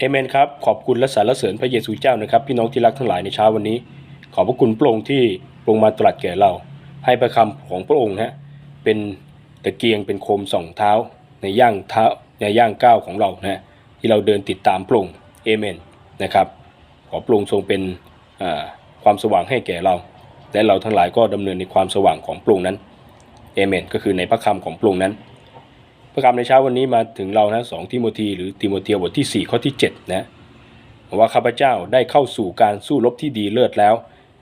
เอเมนครับ ขอบคุณและสรรเสริญพระเยซูเจ้านะครับ พี่น้องที่รักทั้งหลายในเช้าวันนี้ ขอบพระคุณพระองค์ที่ทรงมาตรัสแก่เรา ให้พระคำของพระองค์นะฮะเป็นตะเกียงเป็นโคมสองเท้า ในย่างเท้าในย่างก้าวของเรานะที่เราเดินติดตามพระองค์เอเมนนะครับ ขอพระองค์ทรงเป็นความสว่างให้แก่เรา และเราทั้งหลายก็ดำเนินในความสว่างของพระองค์นั้นเอเมนก็คือในพระคำของพระองค์นั้น พระคำในเช้าวันนี้มาถึงเรานะสองทิโมธีหรือติโมเธียบทที่ 4 ข้อที่7นะว่าข้าพเจ้าได้เข้าสู่การสู้รบที่ดีเลิศแล้ว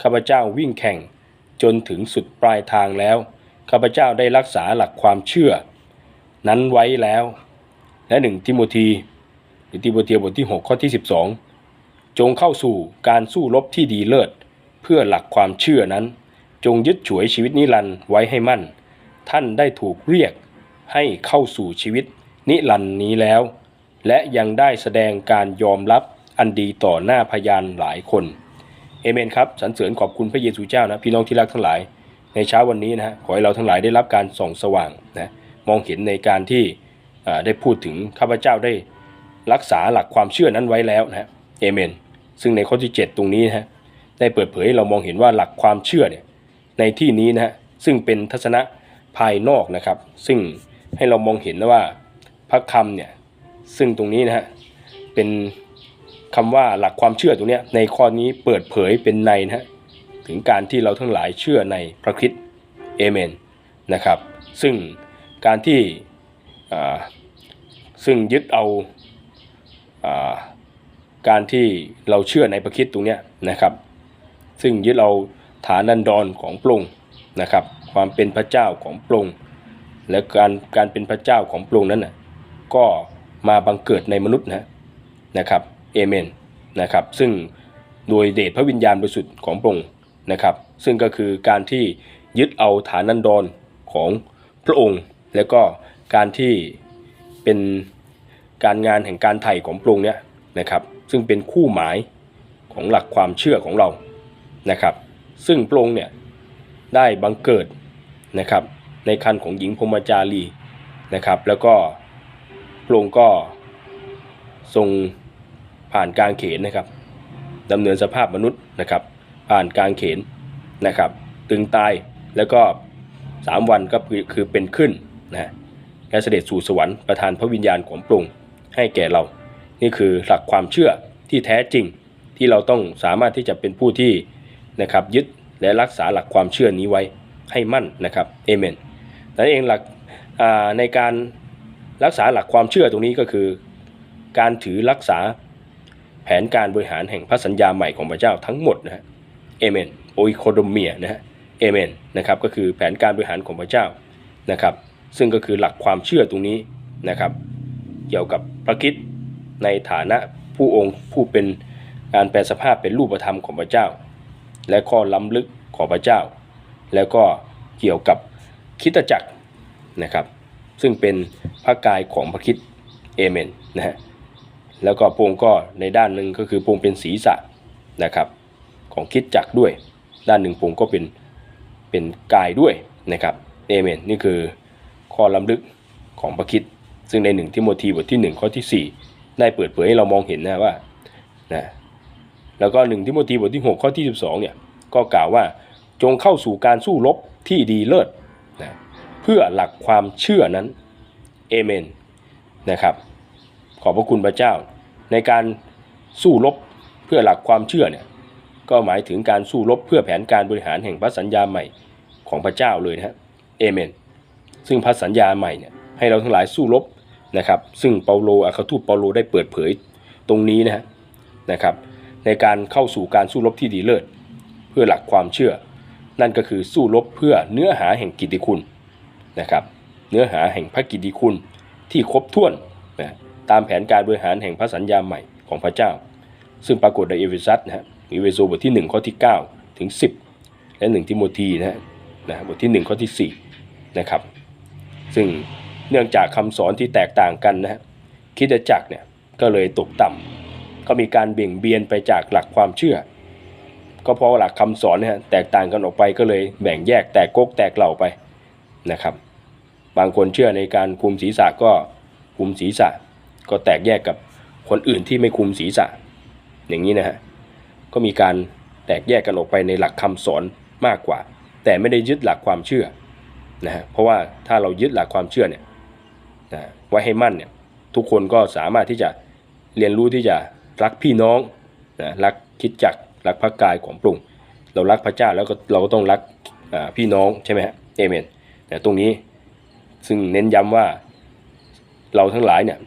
ข้าพเจ้าวิ่งแข่งจนถึงสุดปลายทางแล้วข้าพเจ้าได้รักษาหลักความเชื่อ นั้นไว้แล้ว และหนึ่งทิโมธีหรือติโมเธียบทที่ 6 ข้อที่ 12 จงเข้าสู่การสู้รบที่ดีเลิศ เพื่อหลักความเชื่อนั้น จงยึดฉวยชีวิตนิรันดร์ไว้ให้มั่น ท่านได้ถูกเรียก ให้เข้าสู่ชีวิตนิรันดร์นี้แล้ว และยังได้แสดงการยอมรับอันดีต่อหน้าพยานหลายคนเอเมนครับสรรเสริญขอบคุณพระเยซูเจ้านะพี่น้องที่รักทั้งหลาย ในเช้าวันนี้นะฮะขอให้เราทั้งหลายได้รับการส่องสว่างนะมองเห็นในการที่อ่าได้พูดถึงข้าพเจ้าได้รักษาหลักความเชื่อนั้นไว้แล้วนะฮะเอเมน ซึ่งในข้อที่ 7 ตรงนี้นะฮะได้เปิดเผยให้เรามองเห็นว่าหลักความเชื่อเนี่ยในที่นี้นะฮะซึ่งเป็นทัศนะภายนอกนะครับ ซึ่ง ให้เรามองเห็นนะว่าพระคำเนี่ยซึ่งตรงนี้นะฮะเป็นคำว่าหลักความเชื่อตรงเนี้ยในข้อนี้เปิดเผยเป็นในนะฮะถึงการที่เราทั้งหลายเชื่อในพระคริสต์เอเมนนะครับซึ่งการที่ซึ่งยึดเอาอการที่เราเชื่อในพระคริสต์ตรงเนี้ยนะครับ ซึ่งยึดเราฐานันดรของพระองนะครับ ความเป็นพระเจ้าของพระอง และการการเป็นพระเจ้าของพระองค์นั้นน่ะก็มาบังเกิดในมนุษย์นะนะครับเอเมนนะครับซึ่งโดยเดชพระวิญญาณบริสุทธิ์ของพระองค์นะครับ ซึ่งก็คือการที่ยึดเอาฐานันดรของพระองค์ แล้วก็การที่เป็นการงานแห่งการไถ่ของพระองค์เนี่ยนะครับ ซึ่งเป็นคู่หมายของหลักความเชื่อของเรานะครับ ซึ่งพระองค์เนี่ยได้บังเกิดนะครับ ในคันของหญิงพรมจารีนะครับ แล้วก็พระองค์ก็ทรงผ่านกางเขนนะครับดำเนินสภาพมนุษย์นะครับ ผ่านกางเขนนะครับ ตึงตายแล้วก็สามวันก็คือคือเป็นขึ้นนะและเสด็จสู่สวรรค์ประทานพระวิญญาณของพระองค์ให้แก่เรา นี่คือหลักความเชื่อที่แท้จริงที่เราต้องสามารถที่จะเป็นผู้ที่นะครับยึดและรักษาหลักความเชื่อนี้ไว้ให้มั่นนะครับเอเมน นั่เองหลักในการรักษาหลักความเชื่อตรงนี้ก็คือ การถือรักษาแผนการบริหารแห่งพระสัญญาใหม่ของพระเจ้าทั้งหมดนะฮะเอเมนโออิโคโดเมียนะฮะเอเมนนะครับก็คือแผนการบริหารของพระเจ้านะครับ ซึ่งก็คือหลักความเชื่อตรงนี้นะครับ เกี่ยวกับพระคิดในฐานะผู้องค์ผู้เป็นการแปลสภาพเป็นรูปธรรมของพระเจ้า และข้อล้ำลึกของพระเจ้า แล้วก็เกี่ยวกับ คิดจักรนะครับ ซึ่งเป็นพระกายของพระคิดเอเมนนะฮะแล้วก็พระองก็ในด้านหนึ่งก็คือพระองเป็นศีรษะนะครับ ของคิดจักรด้วย ด้านหนึ่งพระองก็เป็นเป็นกายด้วยนะครับเอเมนนี่คือข้อล้ำลึกของพระคิดซึ่งในหนึ่งทิโมธีบทที่ 1 ข้อที่ 4 ได้เปิดเผยให้เรามองเห็นนะว่านะแล้วก็หนึ่งทิโมธีบทที่ 6 ข้อที่ 12เนี่ยก็กล่าวว่าจงเข้าสู่การสู้รบที่ดีเลิศ พื่อหลักความเชื่อนั้นเอเมนนะครับ ขอบพระคุณพระเจ้า ในการสู้รบเพื่อหลักความเชื่อเนี่ยก็หมายถึงการสู้รบเพื่อแผนการบริหารแห่งพระสัญญาใหม่ของพระเจ้าเลยนะฮะเอเมน ซึ่งพระสัญญาใหม่เนี่ยให้เราทั้งหลายสู้รบนะครับ ซึ่งเปาโลอาคาทูตเปาโลได้เปิดเผยตรงนี้นะฮะนะครับ ในการเข้าสู่การสู้รบที่ดีเลิศ เพื่อหลักความเชื่อ นั่นก็คือสู้รบเพื่อเนื้อหาแห่งกิตติคุณ นะครับเนื้อหาแห่งพระกิตติคุณที่ครบถ้วนนะตามแผนการบริหารแห่งพระสัญญาใหม่ของพระเจ้า ซึ่งปรากฏในเอเฟซัสนะฮะเอเฟโซบทที่ 1 ข้อที่ 9 ถึง 10 และ 1 ทิโมธีนะฮะนะบทที่ 1 ข้อที่ 4 นะครับ ซึ่งเนื่องจากคำสอนที่แตกต่างกันนะฮะคิดจักเนี่ยก็เลยตกต่ำก็มีการเบี่ยงเบียนไปจากหลักความเชื่อ ก็เพราะหลักคำสอนเนี่ยฮะแตกต่างกันออกไปก็เลยแบ่งแยกแตกกกแตกเหล่าไปนะครับ บางคนเชื่อในการคุมศีรษะก็คุมศีรษะ ก็แตกแยกกับคนอื่นที่ไม่คุมศีรษะ อย่างนี้นะฮะก็มีการแตกแยกกันออกไปในหลักคำสอนมากกว่า แต่ไม่ได้ยึดหลักความเชื่อนะฮะเพราะว่าถ้าเรายึดหลักความเชื่อเนี่ยนะไว้ให้มั่นเนี่ยทุกคนก็สามารถที่จะเรียนรู้ที่จะรักพี่น้องนะรักคิดจักรรักพระกายของพระองเรารักพระเจ้าแล้วก็เราก็ต้องรักพี่น้องใช่ไหมฮะเอเมนแต่ตรงนี้ ซึ่งเน้นย้ำว่าเราทั้งหลายเนี่ย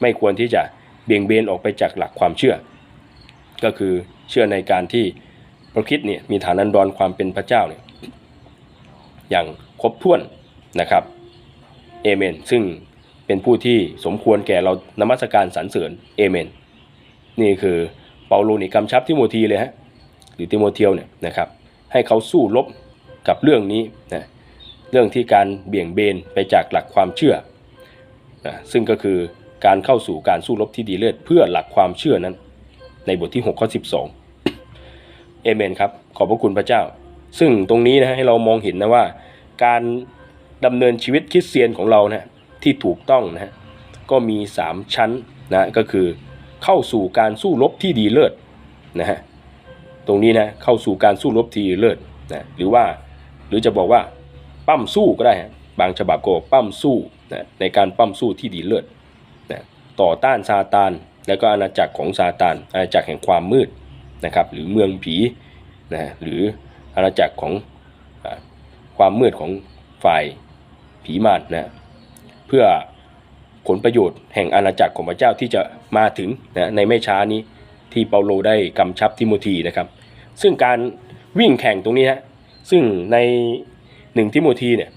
ไม่ควรที่จะเบี่ยงเบนออกไปจากหลักความเชื่อ ก็คือเชื่อในการที่พระคิดเนี่ยมีฐานันดรความเป็นพระเจ้าเนี่ยอย่างครบถ้วนนะครับเอเมนซึ่งเป็นผู้ที่สมควรแก่เรานมัสการสรรเสริญเอเมนนี่คือเปาโลนี่กำชับทิโมธีเลยฮะหรือติโมเทียวเนี่ยนะครับให้เขาสู้รบกับเรื่องนี้นะ รื่องที่การเบี่ยงเบนไปจากหลักความเชื่อนะซึ่งก็คือการเข้าสู่การสู้รบที่ดีเลิศเพื่อหลักความเชื่อนั้น ในบทที่6ข้อ12เอเมนครับขอบพระคุณพระเจ้า ซึ่งตรงนี้นะให้เรามองเห็นนะว่า การดำเนินชีวิตคริสเตียนของเรานะที่ถูกต้องนะฮะก็มี 3 ชั้นนะก็คือเข้าสู่การสู้รบที่ดีเลิศนะฮะตรงนี้นะเข้าสู่การสู้รบที่ดีเลิศนะหรือว่าหรือจะบอกว่า ปั้มสู้ก็ได้บางฉบับก็ปั้มสู้นะในการปั้มสู้ที่ดีเลิศนะต่อต้านซาตาน แล้วก็อาณาจักรของซาตาน อาณาจักรแห่งความมืดนะครับหรือเมืองผีนะหรืออาณาจักรของอความมืดของฝ่ายผีมารนะเพื่อผลประโยชน์แห่งอาณาจักรของพระเจ้าที่จะมาถึงนะในไม่ช้านี้ที่เปาโลได้กำชับทิโมธีนะครับ ซึ่งการวิ่งแข่งตรงนี้ฮะซึ่งใน หนึ่งทิโมธีเนี่ย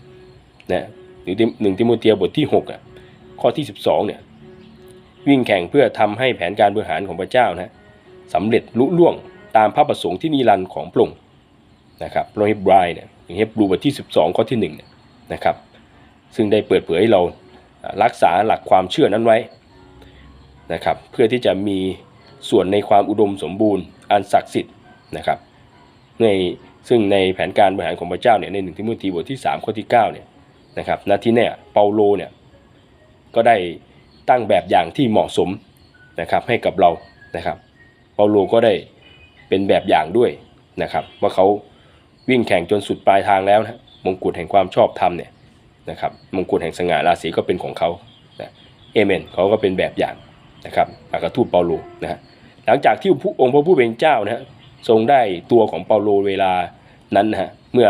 นะหรือหนึ่งทิโมเธียบทที่6อะข้อที่ 12เนี่ยวิ่งแข่งเพื่อทำให้แผนการบริหารของพระเจ้านะสำเร็จลุล่วงตามพระประสงค์ที่นิรันดร์ของพระองค์นะครับโรฮิบรายเนี่ยอย่างเฮบรูบทที่ 12 ข้อที่1เนี่ยนะครับ ซึ่งได้เปิดเผยให้เรารักษาหลักความเชื่อนั้นไว้นะครับ เพื่อที่จะมีส่วนในความอุดมสมบูรณ์อันศักดิ์สิทธิ์นะครับ ใน ซึ่งในแผนการบริหารของพระเจ้าเนี่ยในหนึ่งทิโมธีบทที่3ข้อที่9เนี่ยนะครับนาทีเนี่ยเปาโลเนี่ยก็ได้ตั้งแบบอย่างที่เหมาะสมนะครับให้กับเรานะครับเปาโลก็ได้เป็นแบบอย่างด้วยนะครับว่าเขาวิ่งแข่งจนสุดปลายทางแล้วนะมงกุฎแห่งความชอบธรรมเนี่ยนะครับมงกุฎแห่งสง่าราศีก็เป็นของเขานะเอเมนเขาก็เป็นแบบอย่างนะครับอัครทูตเปาโลนะฮะหลังจากที่ผู้องค์พระผู้เป็นเจ้านะฮะ ทรงได้ตัวของเปาโลเวลานั้นนะฮะเมื่อ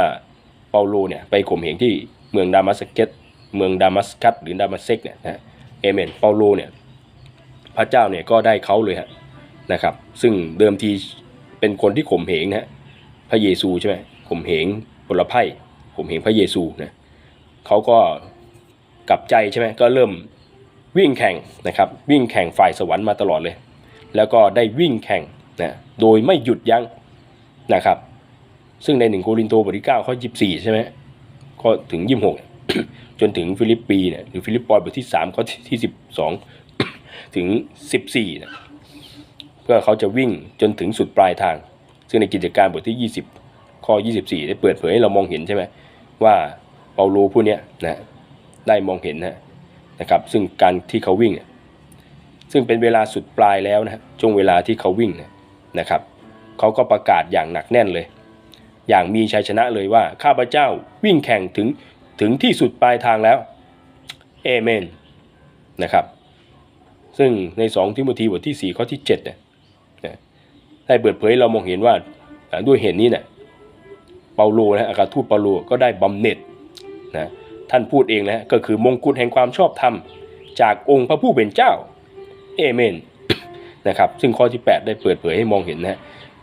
เปาโลเนี่ยไปข่มเหงที่เมืองดามัสเกสเมืองดามัสกัสหรือดามัสเซกเนี่ยนะฮะเอเมนเปาโลเนี่ยพระเจ้าเนี่ยก็ได้เขาเลยฮะนะครับ ซึ่งเดิมทีเป็นคนที่ข่มเหงนะฮะพระเยซูใช่ไหมข่มเหงผลไพ่ข่มเหงพระเยซูนะเขาก็กลับใจใช่ไหมก็เริ่มวิ่งแข่งนะครับวิ่งแข่งฝ่ายสวรรค์มาตลอดเลย แล้วก็ได้วิ่งแข่ง นะโดยไม่หยุดยั้งนะครับ ซึ่งในหนึ่งโครินโตบทที่9ข้อ24ใช่ไหมก็ถึง26จนถึงฟิลิปปีเนี่ยหรือฟิลิปปอยบทที่3ข้อที่12ถึง14นะเพื่อเขาจะวิ่งจนถึงสุดปลายทาง ซึ่งในกิจการบทที่20ข้อ24ได้เปิดเผยให้เรามองเห็นใช่ไหมว่าเปาโลผู้นี้นะได้มองเห็นนะนะครับซึ่งการที่เขาวิ่ง ซึ่งเป็นเวลาสุดปลายแล้วนะช่วงเวลาที่เขาวิ่งนะ นะครับเขาก็ประกาศอย่างหนักแน่นเลย อย่างมีชัยชนะเลยว่าข้าพเจ้าวิ่งแข่งถึงถึงที่สุดปลายทางแล้วเอเมนนะครับ ซึ่งใน2ทิโมธีบทที่4ข้อที่7เนี่ยนะได้เปิดเผยเรามองเห็นว่าด้วยเหตุนี้เนี่ยเปาโลนะอาคาทูตเปาโลก็ได้บำเหน็จนะท่านพูดเองนะก็คือมงกุฎแห่งความชอบธรรม จากองค์พระผู้เป็นเจ้าเอเมน นะครับซึ่งข้อที่ 8 ได้เปิดเผยให้มองเห็นนะ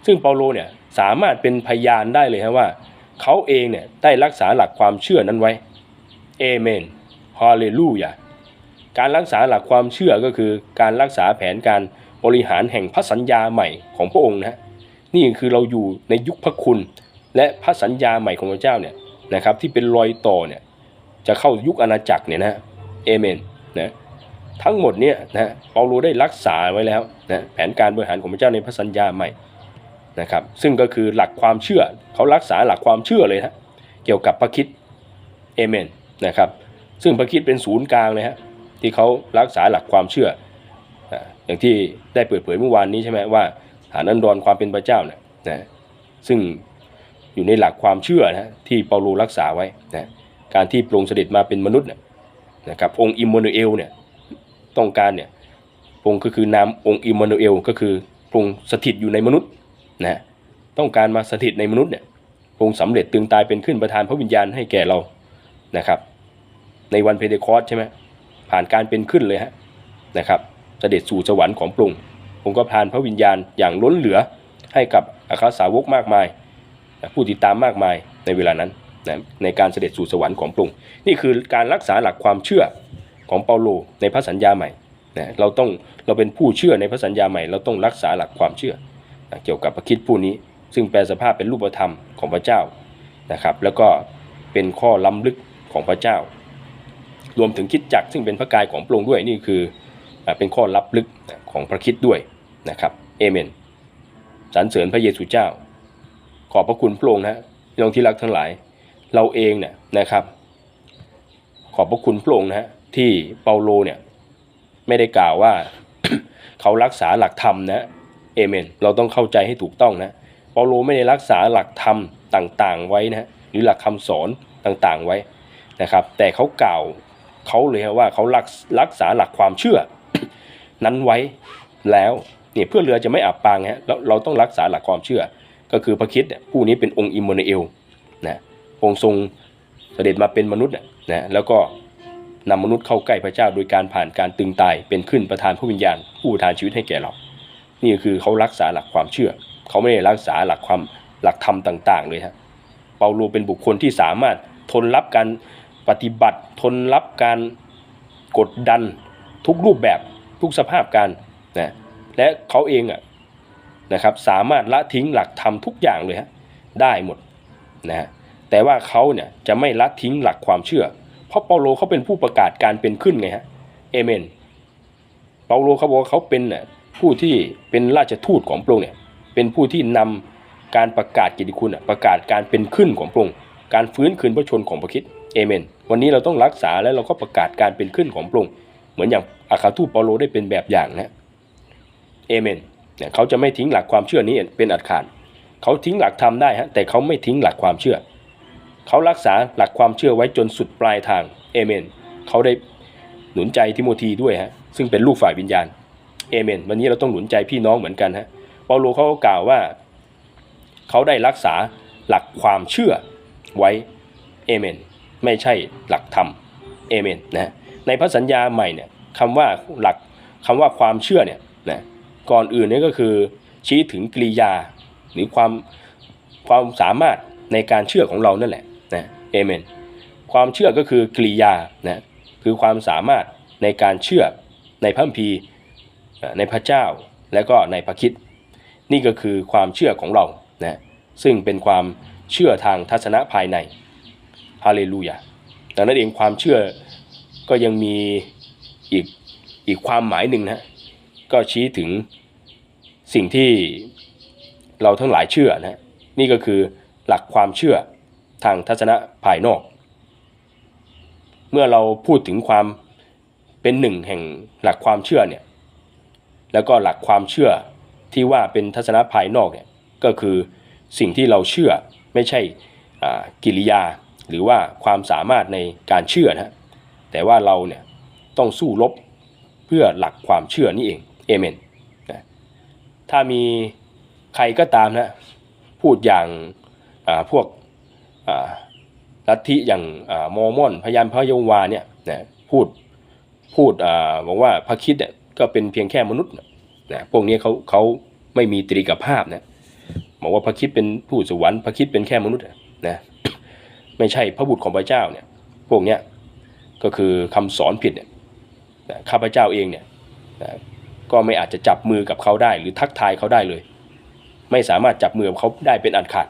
ซึ่งเปาโลเนี่ยสามารถเป็นพยานได้เลยฮะว่าเขาเองเนี่ยได้รักษาหลักความเชื่อนั้นไว้เอเมนฮาเลลูยาการรักษาหลักความเชื่อก็คือการรักษาแผนการบริหารแห่งพระสัญญาใหม่ของพระองค์นะฮะนี่คือเราอยู่ในยุคพระคุณ และพระสัญญาใหม่ของพระเจ้าเนี่ยนะครับที่เป็นรอยต่อเนี่ยจะเข้ายุคอาณาจักรเนี่ยนะฮะเอเมนนะ ทั้งหมดเนี่ยนะเปาโลได้รักษาไว้แล้วนะแผนการบริหารของพระเจ้าในพระสัญญาใหม่นะครับซึ่งก็คือหลักความเชื่อเขารักษาหลักความเชื่อเลยนะเกี่ยวกับพระคิดเอเมนนะครับซึ่งพระคิดเป็นศูนย์กลางเลยฮะที่เขารักษาหลักความเชื่อออย่างที่ได้เปิดเผยเมื่อวานนี้ใช่ไหมว่าฐานันดรความเป็นพระเจ้าเนี่ยนะซึ่งอยู่ในหลักความเชื่อนะที่เปาโลรักษาไว้นะการที่พรองเสด็จมาเป็นมนุษย์เนี่ยนะครับองค์อิมมานูเอลเนี่ย ต้องการเนี่ยพระองค์ก็คือนามองค์อิมมานูเอลก็คือพระองค์สถิตอยู่ในมนุษย์นะต้องการมาสถิตในมนุษย์เนี่ยพระองค์สำเร็จตึงตายเป็นขึ้นประทานพระวิญญาณให้แก่เรานะครับ ในวันเพเทคอสใช่ไหมผ่านการเป็นขึ้นเลยฮะนะครับ เสด็จสู่สวรรค์ของพระองค์ผมก็พานพระวิญญาณอย่างล้นเหลือให้กับอาคาสาวกมากมายผู้ติดตามมากมายในเวลานั้นนะในการเสด็จสู่สวรรค์ของพระองค์นี่คือการรักษาหลักความเชื่อ ของเปาโลในพระสัญญาใหม่นะเราต้องเราเป็นผู้เชื่อในพระสัญญาใหม่ เราต้องรักษาหลักความเชื่อนะเกี่ยวกับพระคิดผู้นี้ ซึ่งแปลสภาพเป็นรูปธรรมของพระเจ้านะครับ แล้วก็เป็นข้อล้ำลึกของพระเจ้า รวมถึงคิดจักรซึ่งเป็นพระกายของพระองค์ด้วยนี่คือเป็นข้อลับลึกของพระคิดด้วยนะครับเอเมนสรรเสริญพระเยซูเจ้า ขอบพระคุณพระองค์นะพี่น้องที่รักทั้งหลาย เราเองเนี่ยนะครับ ขอบพระคุณพระองค์นะฮะ ที่เปาโลเนี่ยไม่ได้กล่าวว่า เขารักษาหลักธรรมนะเอเมน เราต้องเข้าใจให้ถูกต้องนะเปาโลไม่ได้รักษาหลักธรรมต่างๆไว้นะหรือหลักคำสอนต่างๆไว้นะครับ แต่เขากล่าวเขาเลยว่าเขารักรักษาหลักความเชื่อ นั้นไว้แล้วเนี่ยเพื่อเรือจะไม่อับปางฮะเราเราต้องรักษาหลักความเชื่อ ก็คือพระคิดผู้นี้เป็นองค์อิมมานูเอลนะองค์ทรงเสด็จมาเป็นมนุษย์นะแล้วก็ นำมนุษย์เข้าใกล้พระเจ้าโดยการผ่านการตึงตายเป็นขึ้นประทานพระวิญญาณผู้ทานชีวิตให้แก่เรา นี่คือเขารักษาหลักความเชื่อ เขาไม่ได้รักษาหลักความหลักธรรมต่าง ๆ เลยฮะเปาโลเป็นบุคคลที่สามารถทนรับการปฏิบัติ ทนรับการกดดันทุกรูปแบบทุกสภาพการนะและเขาเองอะนะครับสามารถละทิ้งหลักธรรมทุกอย่างเลยฮะได้หมดนะฮะแต่ว่าเขาเนี่ยจะไม่ละทิ้งหลักความเชื่อ เพราะเปาโลเขาเป็นผู้ประกาศการเป็นขึ้นไงฮะเอเมน เปาโลเขาบอกว่าเขาเป็นน่ะผู้ที่เป็นราชทูตของพระองค์เนี่ย เป็นผู้ที่นำการประกาศกิตติคุณประกาศการเป็นขึ้นของพระองค์การฟื้นคืนพระชนของพระคิดเอเมน วันนี้เราต้องรักษาและเราก็ประกาศการเป็นขึ้นของพระองค์เหมือนอย่างอาคาทูตเปาโลได้เป็นแบบอย่างนะเอเมนเนี่ยเขาจะไม่ทิ้งหลักความเชื่อนี้เป็นอัดขาดเขาทิ้งหลักธรรมได้ฮะแต่เขาไม่ทิ้งหลักความเชื่อ เขารักษาหลักความเชื่อไว้จนสุดปลายทางเอเมนเขาได้หนุนใจทิโมธีด้วยฮะซึ่งเป็นลูกฝ่ายวิญญาณเอเมนวันนี้เราต้องหนุนใจพี่น้องเหมือนกันฮะเปาโลเขากล่าวว่า เขาได้รักษาหลักความเชื่อไว้เอเมนไม่ใช่หลักธรรมเอเมนนะในพระสัญญาใหม่เนี่ยคำว่าหลักคำว่าความเชื่อเนี่ยนะก่อนอื่นเนี่ยก็คือชี้ถึงกริยาหรือความความสามารถในการเชื่อของเรานั่นแหละ เอเมนความเชื่อก็คือกริยานะคือความสามารถในการเชื่อในพระคัมภีในพระเจ้าและก็ในพระคิดนี่ก็คือความเชื่อของเรานะซึ่งเป็นความเชื่อทางทัศนะภายในฮาเลลูยาดังนั้นเองความเชื่อก็ยังมีอีกอีกความหมายหนึ่งนะก็ชี้ถึงสิ่งที่เราทั้งหลายเชื่อนะนี่ก็คือหลักความเชื่อ ทางทัศนะภายนอก เมื่อเราพูดถึงความเป็นหนึ่งแห่งหลักความเชื่อเนี่ยแล้วก็หลักความเชื่อที่ว่าเป็นทัศนะภายนอกเนี่ยก็คือสิ่งที่เราเชื่อไม่ใช่กิริยาหรือว่าความสามารถในการเชื่อนะฮะแต่ว่าเราเนี่ยต้องสู้รบเพื่อหลักความเชื่อนี่เองเอเมนนะถ้ามีใครก็ตามนะพูดอย่างพวก ลัทธิอย่างอ่ามอร์มอนพยานพระยโฮวาเนี่ยนะพูดพูดอบอกว่าพระคิดเนี่ยก็เป็นเพียงแค่มนุษย์นะพวกนี้เขาเขาไม่มีตรีกภาพนะบอกว่าพระคิดเป็นผู้สวรรค์พระคิดเป็นแค่มนุษย์นะไม่ใช่พระบุตรของพระเจ้าเนี่ยพวกเนี้ยก็คือคำสอนผิดเนี่ยนะข้าพเจ้าเองเนี่ยนะก็ไม่อาจจะจับมือกับเขาได้ หรือทักทายเขาได้เลย ไม่สามารถจับมือกับเขาได้เป็นอันขาด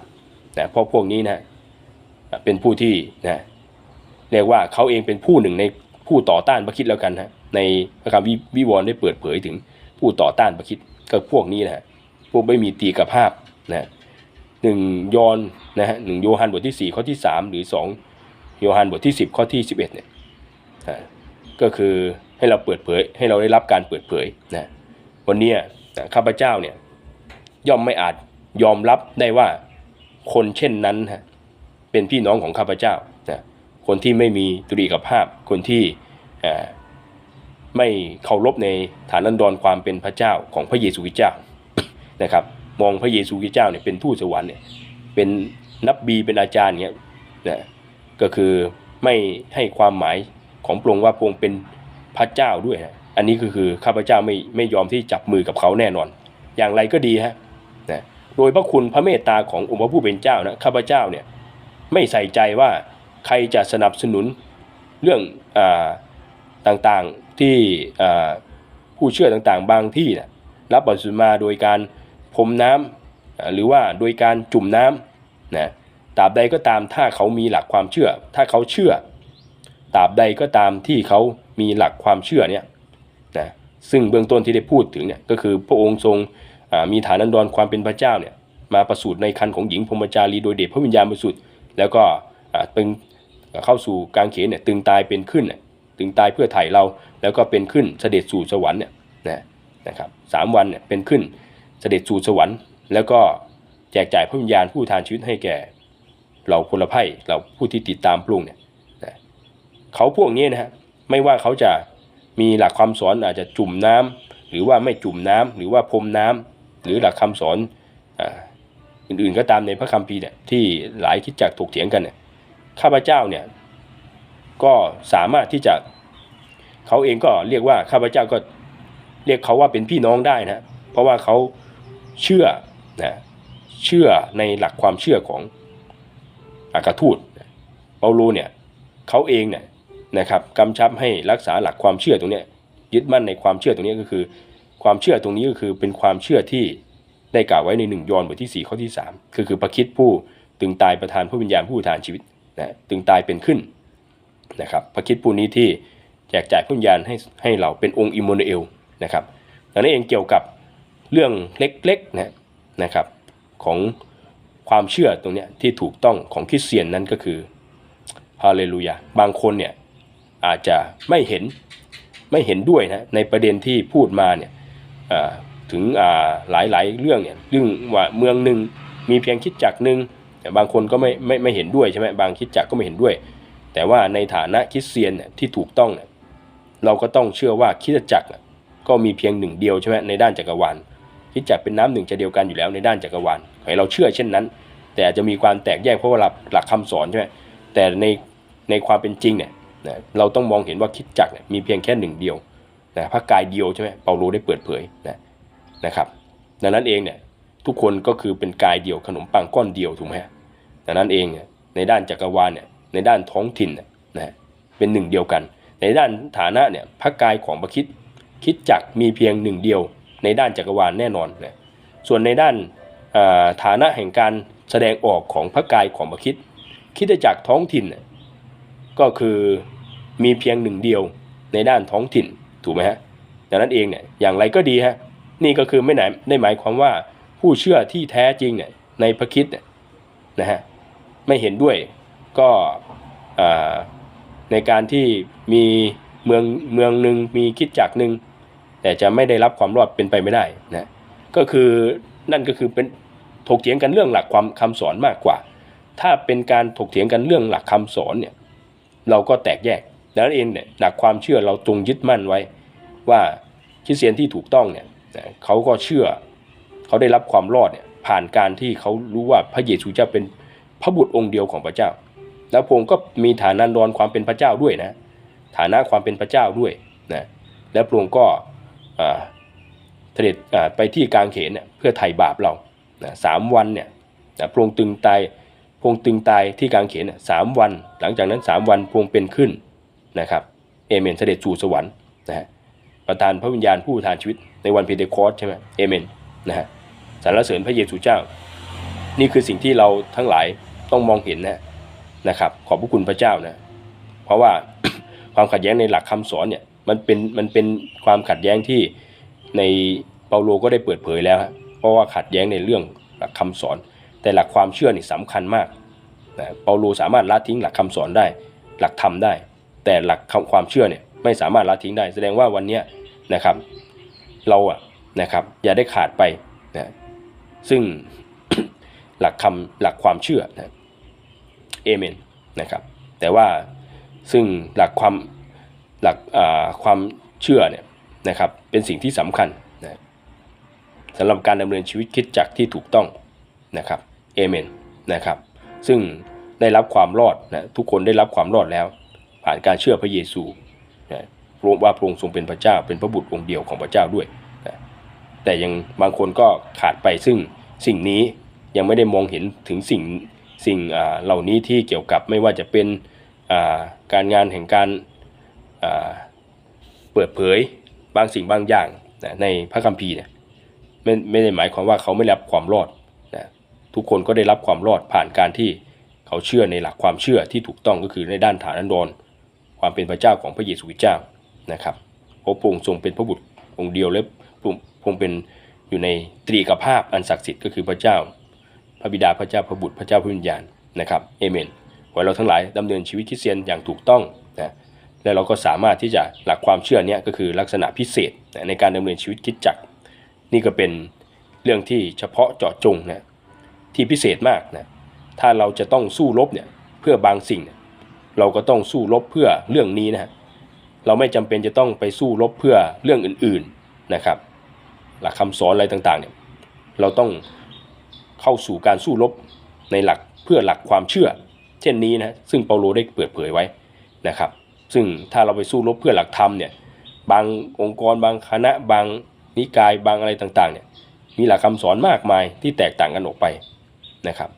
นะเพราะพวกนี้นะ เป็นผู้ที่นะเรียกว่าเขาเองเป็นผู้หนึ่งในผู้ต่อต้านพระคิดแล้วกันฮะในพระคำวิวิวรณ์ได้เปิดเผยถึงผู้ต่อต้านพระคิดก็พวกนี้นะฮะพวกไม่มีตีกับภาพนะหนึ่งยอนนะฮะหนึ่งโยฮันบทที่สี่ข้อที่สามหรือสองโยฮันบทที่สิบข้อที่สิบเอ็ดเนี่ยก็คือให้เราเปิดเผยให้เราได้รับการเปิดเผยนะวันนี้นะข้าพเจ้าเนี่ยย่อมไม่อาจยอมรับได้ว่าคนเช่นนั้นฮะ เป็นพี่น้องของข้าพเจ้านะคนที่ไม่มีตุริกภาพ คนที่ไม่เคารพในฐานันดรความเป็นพระเจ้าของพระเยซูคริสต์เจ้านะครับ มองพระเยซูคริสต์เจ้าเนี่ยเป็นทูตสวรรค์เนี่ยเป็นนับบีเป็นอาจารย์เงี้ยนะก็คือไม่ให้ความหมายของพระองค์ว่าพระองค์เป็นพระเจ้าด้วยฮะอันนี้ก็คือข้าพเจ้าไม่ไม่ยอมที่จับมือกับเขาแน่นอน อย่างไรก็ดีฮะนะโดยพระคุณพระเมตตาขององค์พระผู้เป็นเจ้านะข้าพเจ้าเนี่ย ไม่ใส่ใจว่าใครจะสนับสนุนเรื่องอต่างๆที่ผู้เชื่อต่างๆ บางที่นะรับบัตรสุมาโดยการพรมน้ำหรือว่าโดยการจุ่มน้ำนะตราบใดก็ตามถ้าเขามีหลักความเชื่อ ถ้าเขาเชื่อตราบใดก็ตามที่เขามีหลักความเชื่อเนี่ยนะซึ่งเบื้องต้นที่ได้พูดถึงเนี่ยก็คือพระองค์ทรงมีฐานันดรความเป็นพระเจ้าเนี่ยมาประสูติในคันของหญิงพรมจารีโดยเดชพระวิญญาณบริสุทธิ์ แล้วก็ตึงเข้าสู่กางเขนเนี่ยตึงตายเป็นขึ้นเนี่ยตึงตายเพื่อไถ่เราแล้วก็เป็นขึ้นเสด็จสู่สวรรค์เนี่ยนะนะครับสามวันเนี่ยเป็นขึ้นเสด็จสู่สวรรค์ แล้วก็แจกจ่ายพระวิญญาณผู้ทานชีวิตให้แก่เราพลไพ่เราผู้ที่ติดตามปรุงเนี่ยนะเขาพวกนี้นะฮะไม่ว่าเขาจะมีหลักความสอนอาจจะจุ่มน้ำหรือว่าไม่จุ่มน้ำหรือว่าพรมน้ำหรือหลักคำสอน อื่นๆก็ตามในพระคัมภีร์เนี่ยที่หลายคิดจักถกเถียงกันเนี่ยข้าพเจ้าเนี่ยก็สามารถที่จะเขาเองก็เรียกว่าข้าพเจ้าก็เรียกเขาว่าเป็นพี่น้องได้นะเพราะว่าเขาเชื่อนะเชื่อในหลักความเชื่อของอัครทูตเปาโลเนี่ยเขาเองเนี่ยนะครับกำชับให้รักษาหลักความเชื่อตรงนี้ยึดมั่นในความเชื่อตรงนี้ก็คือ ความเชื่อตรงนี้ก็คือเป็นความเชื่อที่ ได้กล่าวไว้ในหนึ่งยอห์นบทที่ 4 ข้อที่ 3 คือคือพระคิดผู้ตึงตายประทานผู้วิญญาณผู้ทานชีวิตนะตึงตายเป็นขึ้นนะครับพระคิดผู้นี้ที่แจกจ่ายผู้วิญญาณให้ให้เราเป็นองค์อิมมานูเอลนะครับดังนั้นเองเกี่ยวกับเรื่องเล็กๆนะนะครับของความเชื่อตรงเนี้ยที่ถูกต้องของคริสเตียนนั้นก็คือฮาเลลูยาบางคนเนี่ยอาจจะไม่เห็นไม่เห็นด้วยนะในประเด็นที่พูดมาเนี่ยอ่า ถึงหลายหลายๆเรื่องเนี่ยเรื่องว่าเมืองหนึ่งมีเพียงคิดจักรหนึ่งแต่บางคนก็ไม่ไม่ไม่เห็นด้วยใช่ไหมบางคิดจักรก็ไม่เห็นด้วย แต่ว่าในฐานะคริสเตียนเนี่ยที่ถูกต้องเนี่ยเราก็ต้องเชื่อว่าคริสตจักรก็มีเพียงหนึ่งเดียวใช่ไหมในด้านจักรวาลที่จักรเป็นน้ำหนึ่งใจเดียวกันอยู่แล้วในด้านจักรวาลให้เราเชื่อเช่นนั้น แต่อาจจะมีความแตกแยกเพราะว่าหลักหลักคำสอนใช่ไหมแต่ในในความเป็นจริงเนี่ยเราต้องมองเห็นว่าคิดจักรเนี่ยมีเพียงแค่หนึ่งเดียวนะพระกายเดียวใช่ไหมเปาโลได้เปิดเผยนะ นะครับดังนั้นเองเนี่ยทุกคนก็คือเป็นกายเดียวขนมปังก้อนเดียวถูกไหมฮะดังนั้นเองเนี่ยในด้านจักรวาลเนี่ยในด้านท้องถิ่นนะเป็นหนึ่งเดียวกัน ในด้านฐานะเนี่ยพระกายของพระคิดคิดจักมีเพียงหนึ่งเดียว ในด้านจักรวาลแน่นอนนะส่วนในด้านฐานะแห่งการแสดงออกของพระกายของพระคิดคิดจักท้องถิ่นก็คือมีเพียงหนึ่งเดียวในด้านท้องถิ่นถูกไหมฮะดังนั้นเองเนี่ยอย่างไรก็ดีฮะ นี่ก็คือไม่ไหนได้หมายความว่าผู้เชื่อที่แท้จริงเนี่ยในพระคิดนะฮะไม่เห็นด้วยก็ในการที่มีเมืองเมืองหนึ่งมีคิดจักหนึ่งแต่จะไม่ได้รับความรอดเป็นไปไม่ได้นะก็คือนั่นก็คือเป็นถกเถียงกันเรื่องหลักความคำสอนมากกว่า ถ้าเป็นการถกเถียงกันเรื่องหลักคำสอนเนี่ยเราก็แตกแยกดังนั้นเองเนี่ยหลักความเชื่อเราตรงยึดมั่นไว้ ว่าคริสเตียนที่ถูกต้องเนี่ย เขาก็เชื่อ เขาได้รับความรอดเนี่ยผ่านการที่เขารู้ว่าพระเยซูเจ้าเป็นพระบุตรองค์เดียวของพระเจ้า แล้วพระองค์ก็มีฐานันดรความเป็นพระเจ้าด้วยนะ ฐานะความเป็นพระเจ้าด้วยนะและพระองค์ก็เสด็จไปที่กลางเขนเนี่ยเพื่อไถ่บาปเรานะสามวันเนี่ยนะพระองค์ตึงตายพระองค์ตึงตายที่กลางเขนเนี่ยสามวัน หลังจากนั้นสามวันพระองค์เป็นขึ้นนะครับเอเมนเสด็จสู่สวรรค์นะฮะประทานพระวิญญาณผู้ทานชีวิตในวันเพเทคอสใช่ไหมเอเมนนะฮะสรรเสริญพระเยซูเจ้า นี่คือสิ่งที่เราทั้งหลายต้องมองเห็นนะนะครับ ขอบพระคุณพระเจ้านะ เพราะว่าความขัดแย้งในหลักคำสอนเนี่ยมันเป็นมันเป็นความขัดแย้งที่ในเปาโลก็ได้เปิดเผยแล้วเพราะว่าขัดแย้งในเรื่องหลักคำสอน แต่หลักความเชื่อนี่สำคัญมากนะเปาโลสามารถละทิ้งหลักคำสอนได้ หลักธรรมได้ แต่หลักความเชื่อเนี่ยไม่สามารถละทิ้งได้ แสดงว่าวันนี้นะครับ เราอะนะครับอย่าได้ขาดไปนะซึ่งหลักคำหลักความเชื่อนะเอเมนนะครับแต่ว่าซึ่งหลักความหลักความเชื่อเนี่ยนะครับเป็นสิ่งที่สำคัญนะสำหรับการดำเนินชีวิตคิดจักที่ถูกต้องนะครับเอเมนนะครับซึ่งได้รับความรอดนะทุกคนได้รับความรอดแล้ว ผ่านการเชื่อพระเยซู ว่าพระองค์ทรงเป็นพระเจ้า เป็นพระบุตรองค์เดียวของพระเจ้าด้วยนะแต่ยังบางคนก็ขาดไปซึ่งสิ่งนี้ยังไม่ได้มองเห็นถึงสิ่งสิ่งเหล่านี้ที่เกี่ยวกับไม่ว่าจะเป็นการงานแห่งการเปิดเผยบางสิ่งบางอย่างนะในพระคัมภีร์เนี่ยไม่ไม่ได้หมายความว่าเขาไม่รับความรอดนะทุกคนก็ได้รับความรอดผ่านการที่เขาเชื่อในหลักความเชื่อที่ถูกต้องก็คือในด้านฐานันดรความเป็นพระเจ้าของพระเยซูคริสต์เจ้า นะครับเพราะพระองค์ทรงเป็นพระบุตรองค์เดียวและพระองค์เป็นอยู่ในตรีกภาพอันศักดิ์สิทธิ์ก็คือพระเจ้า พระบิดาพระเจ้าพระบุตรพระเจ้าพระวิญญาณนะครับเอเมนขอให้เราทั้งหลายดำเนินชีวิตคริสเตียนอย่างถูกต้องนะและเราก็สามารถที่จะหลักความเชื่อเนี้ก็คือลักษณะพิเศษในการดำเนินชีวิตคริสตจักนี่ก็เป็นเรื่องที่เฉพาะเจาะจงนะที่พิเศษมากนะถ้าเราจะต้องสู้รบเนี่ยเพื่อบางสิ่ง เราก็ต้องสู้รบเพื่อเรื่องนี้นะฮะ เราไม่จำเป็นจะต้องไปสู้รบเพื่อเรื่องอื่นๆนะครับ หลักคำสอนอะไรต่างๆเนี่ยเราต้องเข้าสู่การสู้รบในหลักเพื่อหลักความเชื่อ เช่นนี้นะซึ่งเปาโลได้เปิดเผยไว้นะครับ ซึ่งถ้าเราไปสู้รบเพื่อหลักธรรมเนี่ยบางองค์กรบางคณะบางนิกายบางอะไรต่างๆเนี่ยมีหลักคำสอนมากมายที่แตกต่างกันออกไปนะครับ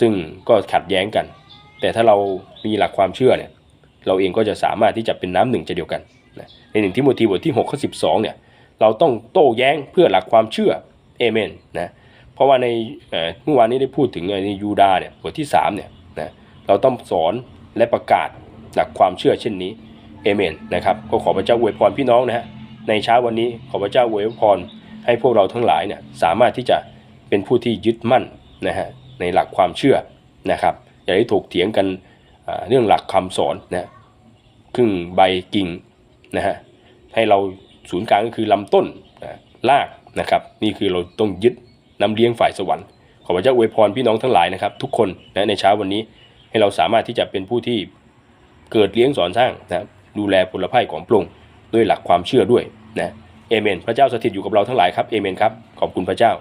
ซึ่งก็ขัดแย้งกัน แต่ถ้าเรามีหลักความเชื่อเนี่ย เราเองก็จะสามารถที่จะเป็นน้ำหนึ่งใจเดียวกันนะในหนึ่งทิโมธีบทที่6ข้อ12เนี่ยเราต้องโต้แย้งเพื่อหลักความเชื่อเอเมนนะเพราะว่าในเมื่อวานนี้ได้พูดถึงในยูดาเนี่ยบทที่3เนี่ยนะเราต้องสอนและประกาศหลักความเชื่อเช่นนี้เอเมนนะครับก็ขอพระเจ้าอวยพรพี่น้องนะฮะในเช้าวันนี้ขอพระเจ้าอวยพรให้พวกเราทั้งหลายเนี่ยสามารถที่จะเป็นผู้ที่ยึดมั่นนะฮะในหลักความเชื่อนะครับอย่าได้ถูกเถียงกัน เรื่องหลักคำสอนนะครึ่งใบกิ่งนะฮะให้เราศูนย์กลางก็คือลำต้นนะรากนะครับ นี่คือเราต้องยึดนำเลี้ยงฝ่ายสวรรค์ขอพระเจ้าอวยพรพี่น้องทั้งหลายนะครับ ทุกคนนะในเช้าวันนี้ให้เราสามารถที่จะเป็นผู้ที่เกิดเลี้ยงสอนสร้างนะดูแลผลภัยของพระองค์ด้วยหลักความเชื่อด้วยนะเอเมน พระเจ้าสถิตอยู่กับเราทั้งหลายครับเอเมนครับขอบคุณพระเจ้า